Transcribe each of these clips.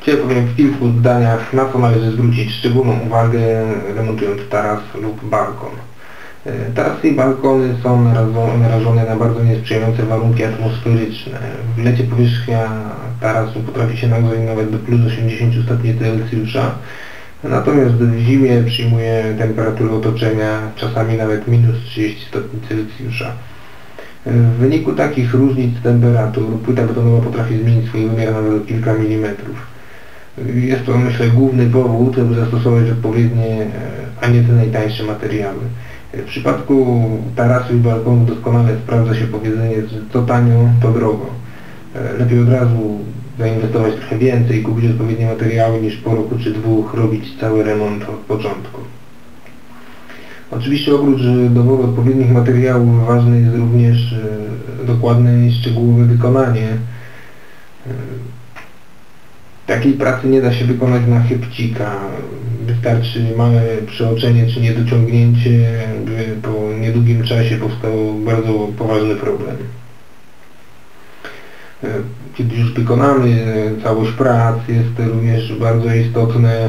Dzisiaj powiem w kilku zdaniach, na co należy zwrócić szczególną uwagę remontując taras lub balkon. E, Tarasy i balkony są narażone na bardzo niesprzyjające warunki atmosferyczne. W lecie powierzchnia tarasu potrafi się nagrzać nawet do plus 80 stopni Celsjusza, natomiast w zimie przyjmuje temperaturę otoczenia czasami nawet minus 30 stopni Celsjusza. W wyniku takich różnic temperatur płyta betonowa potrafi zmienić swój wymiar nawet o kilka milimetrów. Jest to myślę główny powód, aby zastosować odpowiednie, a nie te najtańsze materiały. W przypadku tarasu i balkonu doskonale sprawdza się powiedzenie, że co tanio, to drogo. Lepiej od razu zainwestować trochę więcej, kupić odpowiednie materiały niż po roku czy dwóch robić cały remont od początku. Oczywiście oprócz doboru odpowiednich materiałów ważne jest również e, dokładne i szczegółowe wykonanie. E, takiej pracy nie da się wykonać na chybcika. Wystarczy małe przeoczenie czy niedociągnięcie, by po niedługim czasie powstał bardzo poważny problem. Kiedy już wykonamy całość prac, jest również bardzo istotne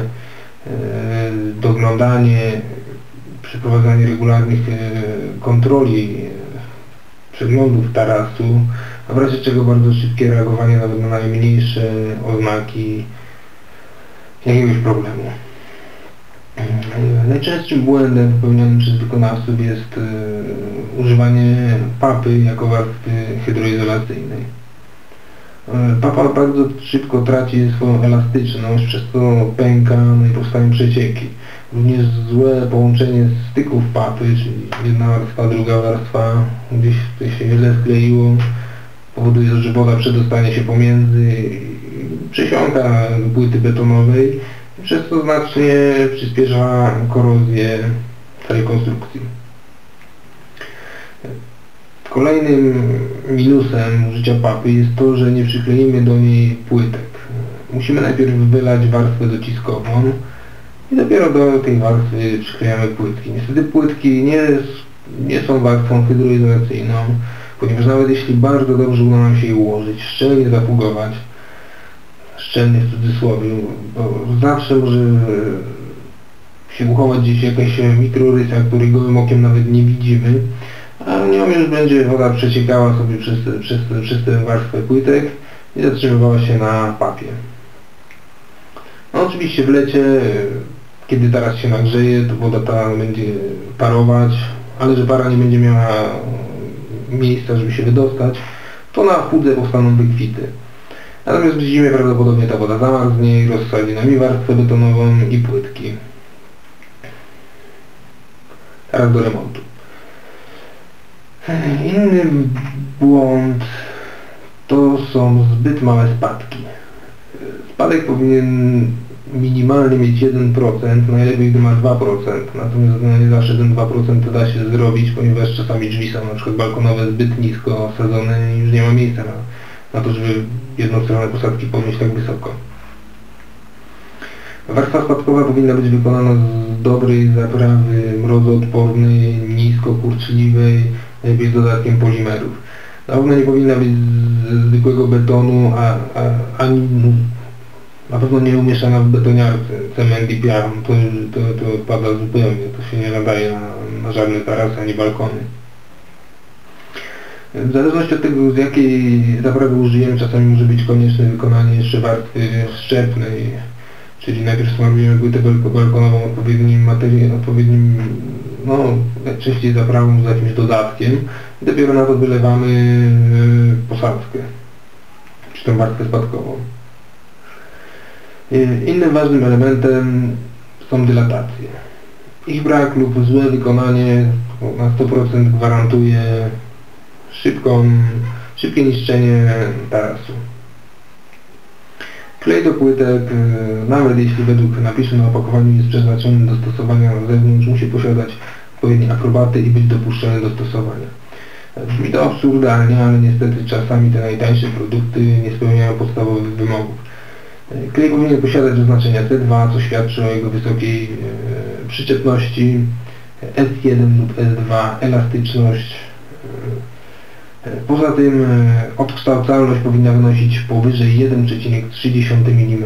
doglądanie przeprowadzanie regularnych e, kontroli, e, przeglądów tarasu, a w razie czego bardzo szybkie reagowanie nawet na najmniejsze oznaki jakiegoś problemu. E, najczęstszym błędem popełnianym przez wykonawców jest używanie papy jako warstwy hydroizolacyjnej. Papa bardzo szybko traci swoją elastyczność, przez co pęka i powstają przecieki. Również złe połączenie styków papy, czyli jedna warstwa, druga warstwa gdzieś się źle skleiło, powoduje, że woda przedostanie się pomiędzy, przesiąka płyty betonowej, przez co znacznie przyspiesza korozję całej konstrukcji. Kolejnym minusem użycia papy jest to, że nie przykleimy do niej płytek. Musimy najpierw wylać warstwę dociskową, i dopiero do tej warstwy przyklejamy płytki. Niestety płytki nie, nie są warstwą hydroizolacyjną, ponieważ nawet jeśli bardzo dobrze uda nam się je ułożyć, szczelnie zafugować, szczelnie w cudzysłowie, bo zawsze może się uchować gdzieś jakaś mikrorysa, której gołym okiem nawet nie widzimy, nią już będzie woda przeciekała sobie przez, przez, przez tę warstwę płytek i zatrzymywała się na papie. No oczywiście w lecie kiedy teraz się nagrzeje, to woda ta będzie parować, ale że para nie będzie miała miejsca, żeby się wydostać, to na chudze powstaną wykwity. Natomiast w zimie prawdopodobnie ta woda zamarznie i rozsadzi nami warstwę betonową i płytki. Teraz do remontu. Inny błąd to są zbyt małe spadki. Spadek powinien minimalnie mieć 1%, najlepiej gdy ma 2%, natomiast no, nie zawsze ten 2% da się zrobić, ponieważ czasami drzwi są na przykład balkonowe zbyt nisko osadzone i już nie ma miejsca na, na to, żeby jedną stronę posadki podnieść tak wysoko. Warstwa spadkowa powinna być wykonana z dobrej zaprawy, mrozoodpornej, nisko kurczliwej, najlepiej z dodatkiem polimerów. Na pewno nie powinna być z zwykłego betonu, a, a, ani na pewno nie umieszczana w betoniarce. Cement i to, to, to odpada zupełnie, to się nie nadaje na, na żadne tarasy ani balkony. W zależności od tego, z jakiej zaprawy użyjemy, czasami może być konieczne wykonanie jeszcze warstwy szczepnej, czyli najpierw smarujemy płytę balkonową odpowiednim materiałem, odpowiednim, no, najczęściej zaprawą z jakimś dodatkiem i dopiero na to wylewamy e, posadzkę, czy tą warstwę spadkową. Innym ważnym elementem są dylatacje. Ich brak lub złe wykonanie na 100% gwarantuje szybką, szybkie niszczenie tarasu. Klej do płytek, nawet jeśli według napisu na opakowaniu jest przeznaczony do stosowania zewnątrz, musi posiadać odpowiednie akrobaty i być dopuszczony do stosowania. Brzmi to absurdalnie, ale niestety czasami te najtańsze produkty nie spełniają podstawowych wymogów. Klej powinien posiadać oznaczenia T2, co świadczy o jego wysokiej e, przyczepności, S1 lub S2, elastyczność, E, Poza tym e, odkształcalność powinna wynosić powyżej 1,3 mm.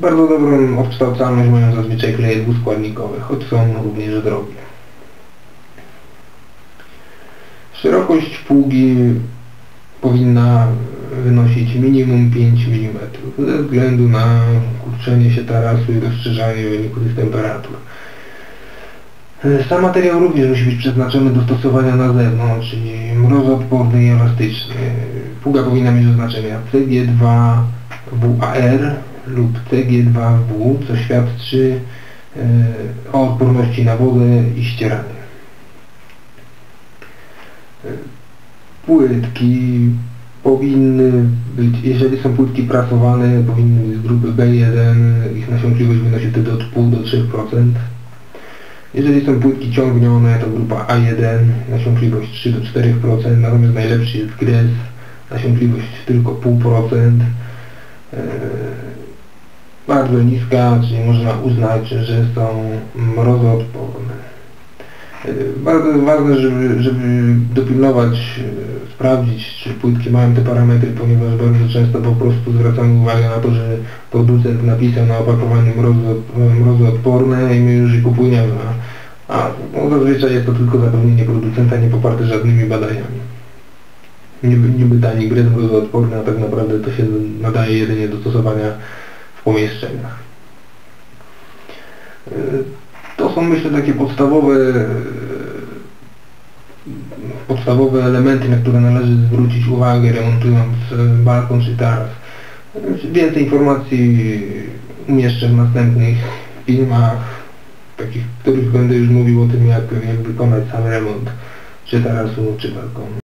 Bardzo dobrą odkształcalność mają zazwyczaj kleje dwuskładnikowe, choć są również drogie. Szerokość pługi powinna wynosić minimum 5 mm ze względu na kurczenie się tarasu i rozszerzanie wyniku tych temperatur. Sam materiał również musi być przeznaczony do stosowania na zewnątrz, czyli mrozoodporny i elastyczny. Pługa powinna mieć oznaczenia CG2WAR lub CG2W, co świadczy e, o odporności na wodę i ścieranie. Płytki powinny być, jeżeli są płytki prasowane, powinny być z grupy B1, ich nasiąkliwość wynosi wtedy od 0,5 do 3%. Jeżeli są płytki ciągnione, to grupa A1, nasiąkliwość 3 do 4%, natomiast najlepszy jest gres, nasiąkliwość tylko 0,5%. Yy, bardzo niska, czyli można uznać, że są mrozoodporne. Bardzo jest ważne, żeby, żeby dopilnować, e, sprawdzić, czy płytki mają te parametry, ponieważ bardzo często po prostu zwracamy uwagę na to, że producent napisał na opakowaniu mrozoodporne i my już je kupujemy. A no, zazwyczaj jest to tylko zapewnienie producenta, nie poparte żadnymi badaniami. Niby, niby tani gres mrozoodporny, a tak naprawdę to się nadaje jedynie do stosowania w pomieszczeniach. Są myślę takie podstawowe podstawowe elementy, na które należy zwrócić uwagę remontując balkon czy taras. Więcej informacji umieszczę w następnych filmach, takich, w których będę już mówił o tym, jak, jak wykonać sam remont czy tarasu, czy balkonu.